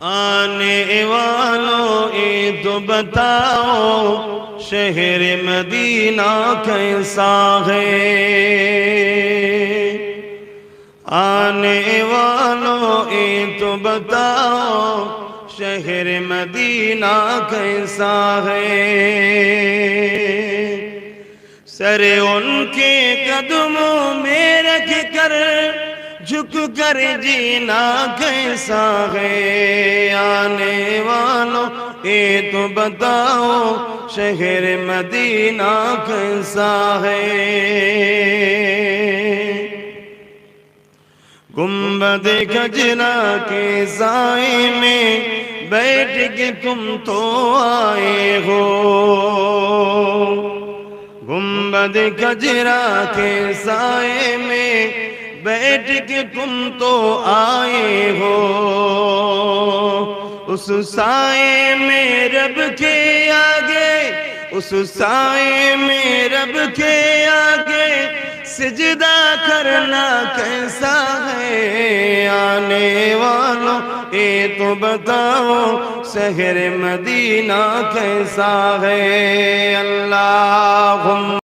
آنے والوں اے تو بتاؤ، شہر مدینہ کیسا ہے؟ آنے والوں اے تو بتاؤ، شہر مدینہ کیسا ہے؟ سر ان کے قدموں میں رکھ کر جھک کر جینا کیسا ہے؟ آنے والوں، اے تو بتاؤ، شہر مدینہ کیسا ہے؟ گنبد کجرا کے سائے میں بیٹھ کے تم تو آئے ہو۔ گنبد کجرا کے سائے میں بیٹھ کے تم تو آئے ہو۔ اس سائے میں رب کے آگے، اس سائے میں رب کے آگے سجدہ کرنا کیسا ہے؟ آنے والوں، اے تو بتاؤ، شہر مدینہ کیسا ہے؟